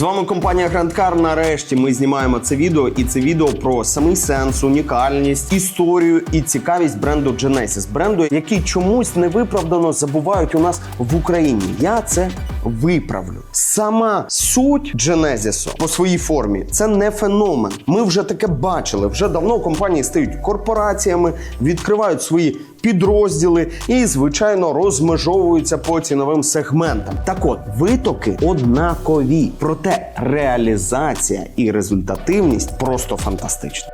З вами компанія Grand Car. Нарешті ми знімаємо це відео, і це відео про самий сенс, унікальність, історію і цікавість бренду Genesis. бренду, який чомусь невиправдано забувають у нас в Україні. Я це виправлю. Сама суть Genesis по своїй формі це не феномен. Ми вже таке бачили. Вже давно компанії стають корпораціями, відкривають свої підрозділи і, звичайно, розмежовуються по ціновим сегментам. Так от, витоки однакові, проте реалізація і результативність просто фантастична.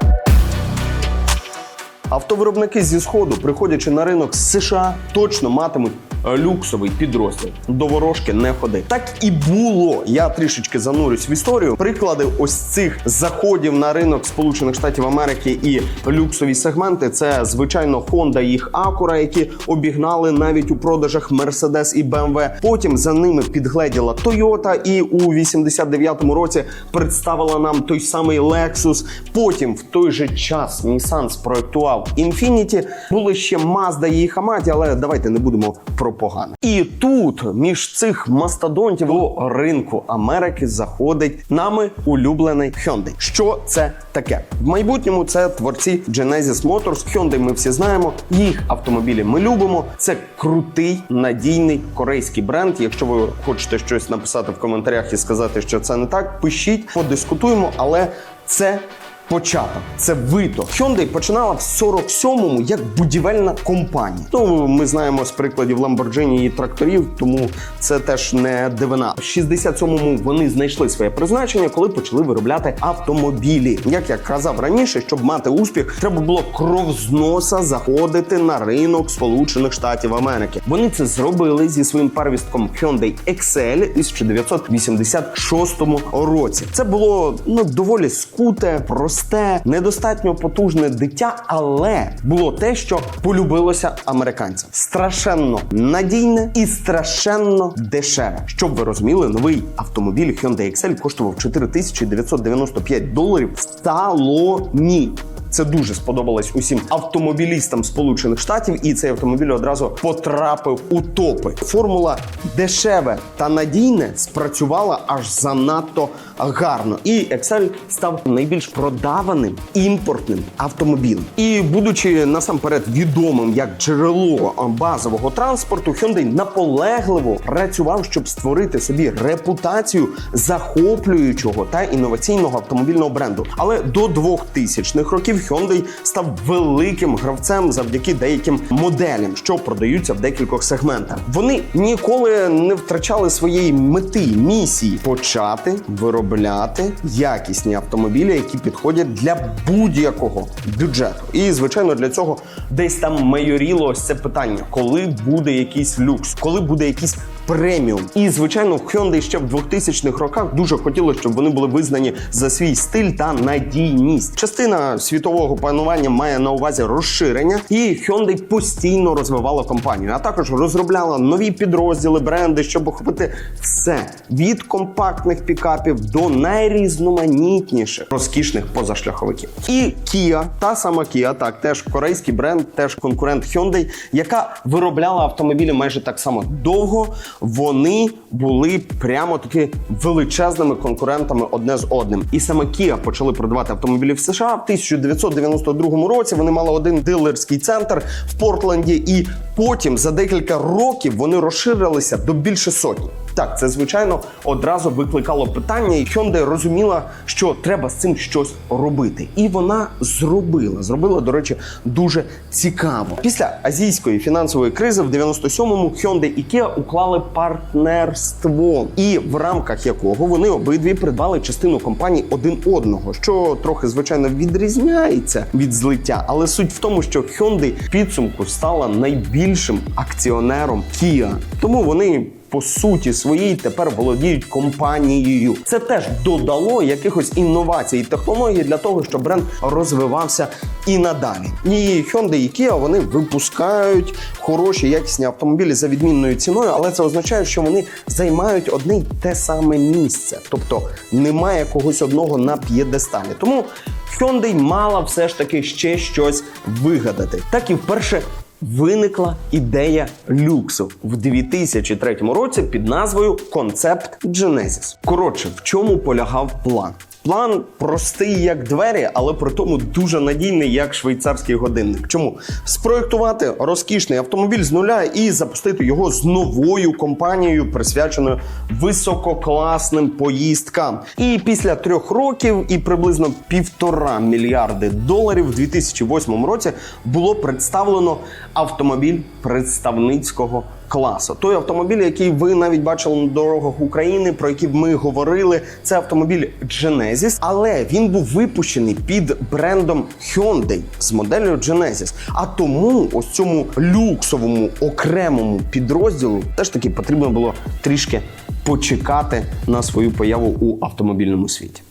Автовиробники зі сходу, приходячи на ринок з США, точно матимуть люксовий підрозділ. До ворожки не ходи. Так і було. Я трішечки занурюсь в історію. Приклади ось цих заходів на ринок Сполучених Штатів Америки і люксові сегменти. Це звичайно Honda і їх Acura, які обігнали навіть у продажах Mercedes і BMW. Потім за ними підгледіла Toyota і у 89-му році представила нам той самий Lexus. Потім в той же час Nissan спроектував Infiniti. Були ще Mazda і Amati, але давайте не будемо про погане. І тут між цих мастодонтів до ринку Америки заходить нами улюблений Hyundai. Що це таке? В майбутньому це творці Genesis Motors. Hyundai ми всі знаємо. Їх автомобілі ми любимо. Це крутий надійний корейський бренд. Якщо ви хочете щось написати в коментарях і сказати, що це не так, пишіть, подискутуємо, але це. Початок це виток. Hyundai починала в 47-му як будівельна компанія. Ну ми знаємо з прикладів Lamborghini і тракторів, тому це теж не дивина. В 67-му вони знайшли своє призначення, коли почали виробляти автомобілі. Як я казав раніше, щоб мати успіх, треба було кров з носа заходити на ринок Сполучених Штатів Америки. Вони це зробили зі своїм первістком Hyundai Excel із 1986 році. Це було ну доволі скуте, просте, недостатньо потужне дитя, але було те, що полюбилося американцям. Страшенно надійне і страшенно дешеве. Щоб ви розуміли, новий автомобіль Hyundai Excel коштував 4995 доларів в салоні. Це дуже сподобалось усім автомобілістам Сполучених Штатів, і цей автомобіль одразу потрапив у топи. Формула дешеве та надійне спрацювала аж занадто гарно. І Excel став найбільш продаваним імпортним автомобілем. І будучи насамперед відомим як джерело базового транспорту, Hyundai наполегливо працював, щоб створити собі репутацію захоплюючого та інноваційного автомобільного бренду. Але до 2000-х років Hyundai став великим гравцем завдяки деяким моделям, що продаються в декількох сегментах. Вони ніколи не втрачали своєї мети, місії почати виробляти якісні автомобілі, які підходять для будь-якого бюджету. І звичайно, для цього десь там майоріло це питання, коли буде якийсь люкс, коли буде якийсь преміум. І звичайно, Hyundai ще в 2000-х роках дуже хотіло, щоб вони були визнані за свій стиль та надійність. Частина світового панування має на увазі розширення, і Hyundai постійно розвивала компанію, а також розробляла нові підрозділи, бренди, щоб охопити все від компактних пікапів до найрізноманітніших розкішних позашляховиків. І Kia, та сама Kia, так теж корейський бренд, теж конкурент Hyundai, яка виробляла автомобілі майже так само довго. Вони були прямо таки величезними конкурентами одне з одним. І саме Kia почали продавати автомобілі в США в 1992 році. Вони мали один дилерський центр в Портленді, і потім за декілька років вони розширилися до більше сотні. Так, це звичайно одразу викликало питання, і Hyundai розуміла, що треба з цим щось робити. І вона зробила. Зробила, до речі, дуже цікаво. Після азійської фінансової кризи в 97-му Hyundai і Kia уклали партнерство, і в рамках якого вони обидві придбали частину компаній один одного, що трохи звичайно відрізняється від злиття. Але суть в тому, що Hyundai в підсумку стала найбільшим акціонером Kia. Тому вони по суті своїй тепер володіють компанією. Це теж додало якихось інновацій і технологій для того, щоб бренд розвивався і надалі. І Hyundai і Kia вони випускають хороші якісні автомобілі за відмінною ціною, але це означає, що вони займають одне й те саме місце, тобто немає когось одного на п'єдесталі. Тому Hyundai мала все ж таки ще щось вигадати. Так і вперше виникла ідея люксу в 2003 році під назвою Концепт Genesis. Коротше, в чому полягав план? План простий як двері, але при тому дуже надійний як швейцарський годинник. Чому спроектувати розкішний автомобіль з нуля і запустити його з новою компанією, присвяченою висококласним поїздкам. І після трьох років і приблизно півтора мільярди доларів в 2008 році було представлено автомобіль представницького класу. Той автомобіль, який ви навіть бачили на дорогах України, про який ми говорили, це автомобіль Genesis, але він був випущений під брендом Hyundai з моделлю Genesis. А тому ось цьому люксовому окремому підрозділу теж таки потрібно було трішки почекати на свою появу у автомобільному світі.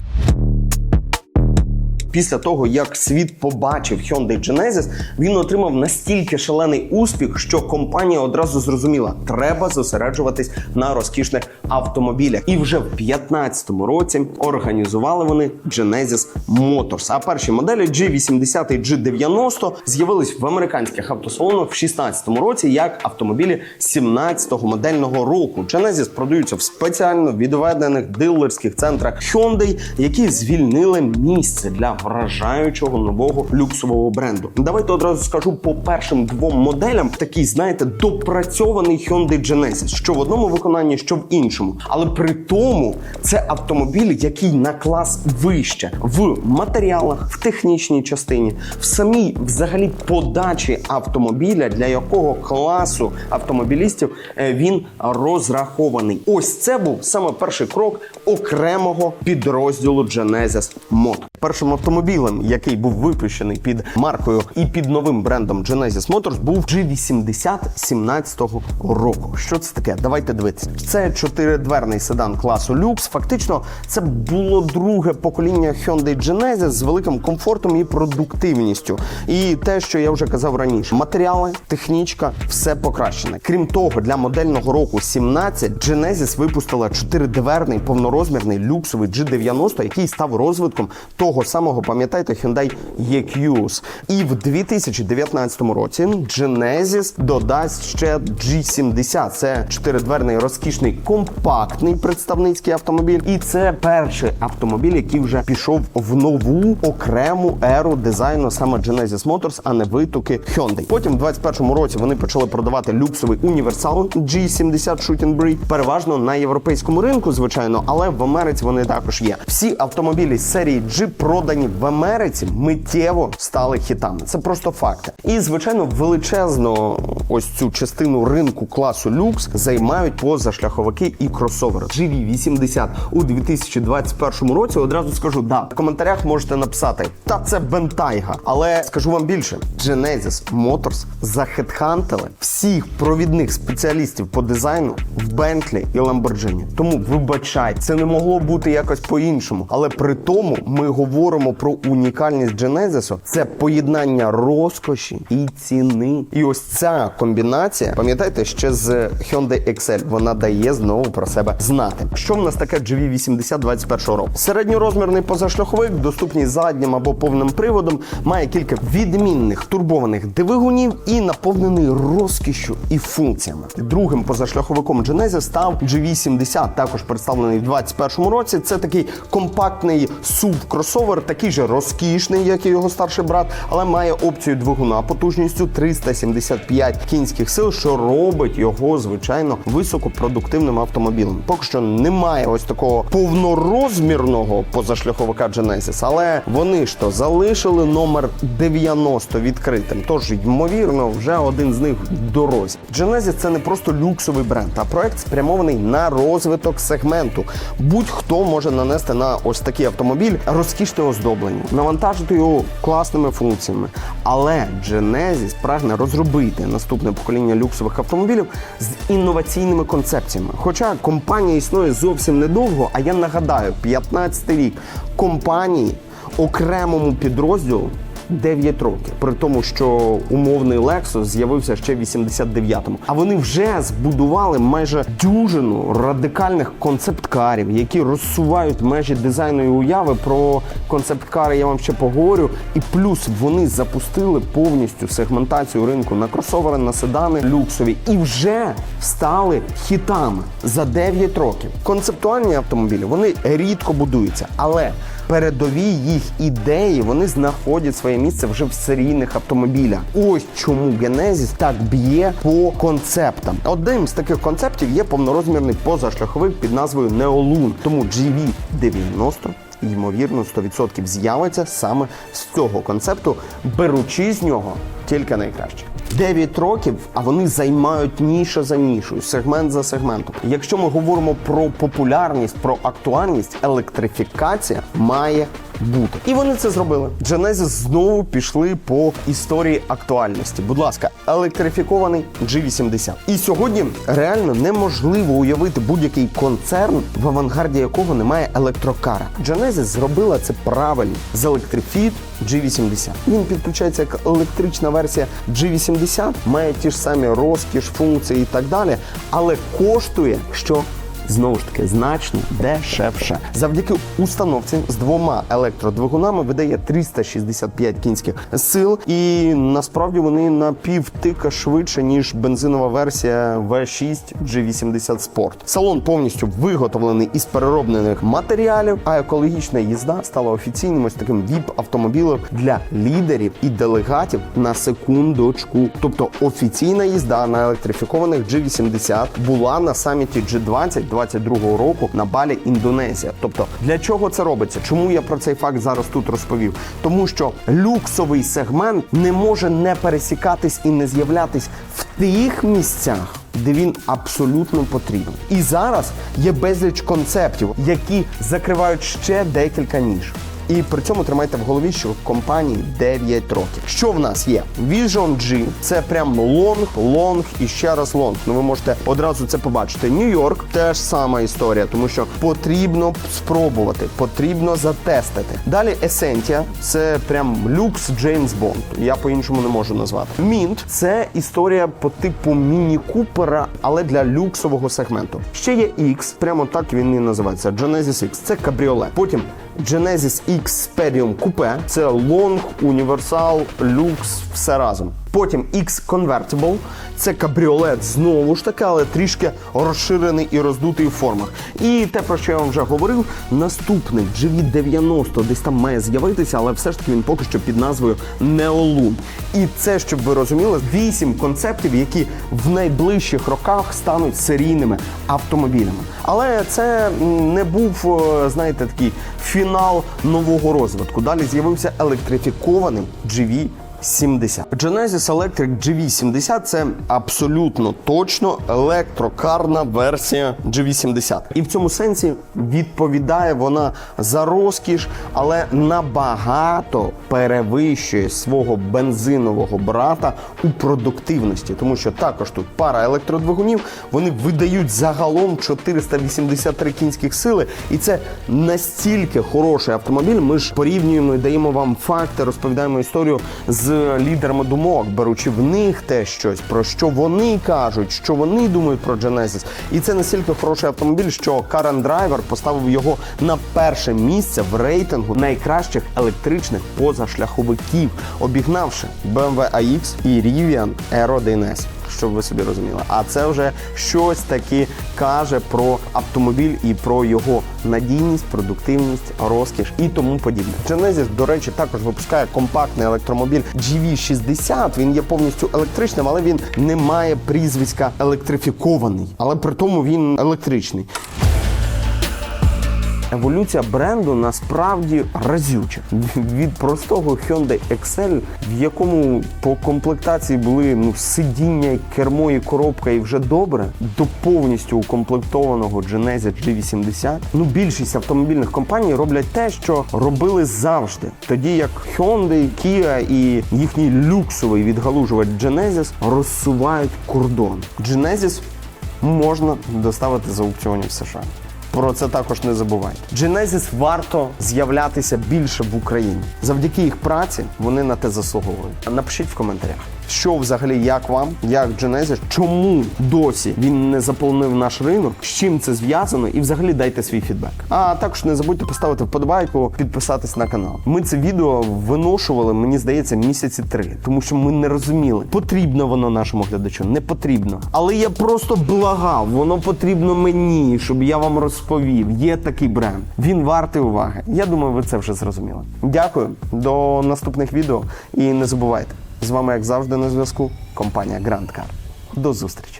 Після того, як світ побачив Hyundai Genesis, він отримав настільки шалений успіх, що компанія одразу зрозуміла, треба зосереджуватись на розкішних автомобілях. І вже в 2015 році організували вони Genesis Motors. А перші моделі G80 і G90 з'явились в американських автосалонах в 2016 році як автомобілі 17-го модельного року. Genesis продаються в спеціально відведених дилерських центрах Hyundai, які звільнили місце для вражаючого нового люксового бренду. Давайте одразу скажу по першим двом моделям такий, знаєте, допрацьований Hyundai Genesis, що в одному виконанні, що в іншому. Але при тому це автомобіль, який на клас вище в матеріалах, в технічній частині, в самій взагалі подачі автомобіля, для якого класу автомобілістів е, він розрахований. Ось це був саме перший крок окремого підрозділу Genesis Motor. Першим автомобілем, який був випущений під маркою і під новим брендом Genesis Motors, був G80 17-го року. Що це таке? Давайте дивитися. Це чотиридверний седан класу люкс. Фактично, це було друге покоління Hyundai Genesis з великим комфортом і продуктивністю. І те, що я вже казав раніше, матеріали, технічка, все покращене. Крім того, для модельного року 17 Genesis випустила чотиридверний повнорозмірний люксовий G90, який став розвитком того самого, пам'ятаєте, Hyundai EQS. І в 2019 році Genesis додасть ще G70. Це чотиридверний розкішний компактний представницький автомобіль. І це перший автомобіль, який вже пішов в нову окрему еру дизайну саме Genesis Motors, а не витоки Hyundai. Потім в 2021 році вони почали продавати люксовий універсал G70 Shooting Breed, переважно на європейському ринку, звичайно, але в Америці вони також є. Всі автомобілі серії G продані в Америці миттєво стали хітами. Це просто факти. І звичайно, величезну ось цю частину ринку класу люкс займають позашляховики і кросовери. GV80 у 2021 році. Одразу скажу, да, в коментарях можете написати, та це бентайга. Але скажу вам більше: Genesis Motors захедхантили всіх провідних спеціалістів по дизайну в Bentley і Lamborghini. Тому вибачайте, це не могло бути якось по-іншому. Але при тому ми говоримо про унікальність Genesis. Це поєднання розкоші і ціни. І ось ця комбінація, пам'ятаєте, ще з Hyundai Excel, вона дає знову про себе знати. Що в нас таке GV80 21 року? Середньорозмірний позашляховик, доступний заднім або повним приводом, має кілька відмінних турбованих двигунів і наповнений розкішшю і функціями. Другим позашляховиком Genesis став GV70, також представлений в 2021 році. Це такий компактний SUV кросовер, такий же розкішний, як і його старший брат, але має опцію двигуна потужністю 375 кінських сил, що робить його звичайно високопродуктивним автомобілем. Поки що немає ось такого повнорозмірного позашляховика Genesis, але вони ж то залишили номер 90 відкритим. Тож, ймовірно, вже один з них в дорозі. Genesis – це не просто люксовий бренд, а проект спрямований на розвиток сегменту. Будь-хто може нанести на ось такий автомобіль розкішне оздоблення, навантажити його класними функціями. Але Genesis прагне розробити наступне покоління люксових автомобілів з інноваційними концепціями. Хоча компанія існує зовсім недовго, а я нагадаю, 15 рік компанії окремому підрозділу 9 років, при тому, що умовний Lexus з'явився ще в 89-му. А вони вже збудували майже дюжину радикальних концепт-карів, які розсувають межі дизайну і уяви. Про концепт-кари я вам ще поговорю. І плюс вони запустили повністю сегментацію ринку на кросовери, на седани люксові і вже стали хітами за 9 років. Концептуальні автомобілі вони рідко будуються, але передові їх ідеї вони знаходять своє місце вже в серійних автомобілях. Ось чому Genesis так б'є по концептам. Одним з таких концептів є повнорозмірний позашляховик під назвою Neolun. Тому GV90 ймовірно 100% з'явиться саме з цього концепту, беручи з нього тільки найкраще. 9 років, а вони займають ніша за нішою, сегмент за сегментом. Якщо ми говоримо про популярність, про актуальність, електрифікація має бути. І вони це зробили. Genesis знову пішли по історії актуальності. Будь ласка, електрифікований G80. І сьогодні реально неможливо уявити будь-який концерн, в авангарді якого немає електрокара. Genesis зробила це правильно з Electrifit G80. Він підключається як електрична версія G80, має ті ж самі розкіш, функції і так далі, але коштує що знову ж таки значно дешевше. Завдяки установці з двома електродвигунами видає 365 кінських сил, і насправді вони на півтика швидше ніж бензинова версія V6 G80 Sport. Салон повністю виготовлений із перероблених матеріалів, а екологічна їзда стала офіційним ось таким віп автомобілем для лідерів і делегатів на секундочку. Тобто офіційна їзда на електрифікованих G80 була на саміті G20 22 року на Балі Індонезія. Тобто, для чого це робиться? Чому я про цей факт зараз тут розповів? Тому що люксовий сегмент не може не пересікатись і не з'являтись в тих місцях. Де він абсолютно потрібен, і зараз є безліч концептів, які закривають ще декілька ніж. І при цьому тримайте в голові, що компанії 9 років. Що в нас є? Vision G це прям лонг, лонг і ще раз лонг. Ну ви можете одразу це побачити. Нью-Йорк теж сама історія, тому що потрібно спробувати, потрібно затестити. Далі Essentia – це прям люкс Джеймс Бонд. Я по-іншому не можу назвати. Mint – це історія по типу міні-купера, але для люксового сегменту. Ще є X, прямо так він і називається. Genesis X. Це кабріолет. Потім Genesis X Spedium Coupe – це лонг, універсал, люкс, все разом. Потім X Convertible – це кабріолет знову ж таки, але трішки розширений і роздутий у формах. І те, про що я вам вже говорив, наступний GV90 десь там має з'явитися, але все ж таки він поки що під назвою Neolun. І це, щоб ви розуміли, вісім концептів, які в найближчих роках стануть серійними автомобілями. Але це не був, е, знаєте, такий фінал нового розвитку. Далі з'явився електрифікований GV 70. Genesis Electric GV70 це абсолютно точно електрокарна версія GV70. І в цьому сенсі відповідає вона за розкіш, але набагато перевищує свого бензинового брата у продуктивності, тому що також тут пара електродвигунів, вони видають загалом 483 кінських сили, і це настільки хороший автомобіль. Ми ж порівнюємо і даємо вам факти, розповідаємо історію з лідерами думок, беручи в них те щось, про що вони кажуть, що вони думають про Genesis. І це настільки хороший автомобіль, що Карен Драйвер поставив його на перше місце в рейтингу найкращих електричних позашляховиків, обігнавши BMW AX і Rivian Aero DNS щоб ви собі розуміли. А це вже щось таке каже про автомобіль і про його надійність, продуктивність, розкіш і тому подібне. Genesis, до речі, також випускає компактний електромобіль GV60. Він є повністю електричним, але він не має прізвиська електрифікований. Але при тому він електричний. Еволюція бренду насправді разюча. Від простого Hyundai Excel, в якому по комплектації були ну, сидіння, кермо і коробка, і вже добре, до повністю укомплектованого Genesis G80. Ну, більшість автомобільних компаній роблять те, що робили завжди. Тоді як Hyundai, Kia і їхній люксовий відгалужувач Genesis розсувають кордон. Genesis можна доставити з аукціонів США. Про це також не забувайте. Genesis варто з'являтися більше в Україні. Завдяки їх праці вони на те заслуговують. Напишіть в коментарях, що взагалі як вам, як Genesis, чому досі він не заполонив наш ринок, з чим це зв'язано, і взагалі дайте свій фідбек. А також не забудьте поставити вподобайку, підписатись на канал. Ми це відео виношували, мені здається, місяці три, тому що ми не розуміли, потрібно воно нашому глядачу, не потрібно. Але я просто благав, воно потрібно мені, щоб я вам розповів. Є такий бренд. Він вартий уваги. Я думаю, ви це вже зрозуміли. Дякую, до наступних відео. І не забувайте, з вами, як завжди, на зв'язку, компанія Grand Car. До зустрічі!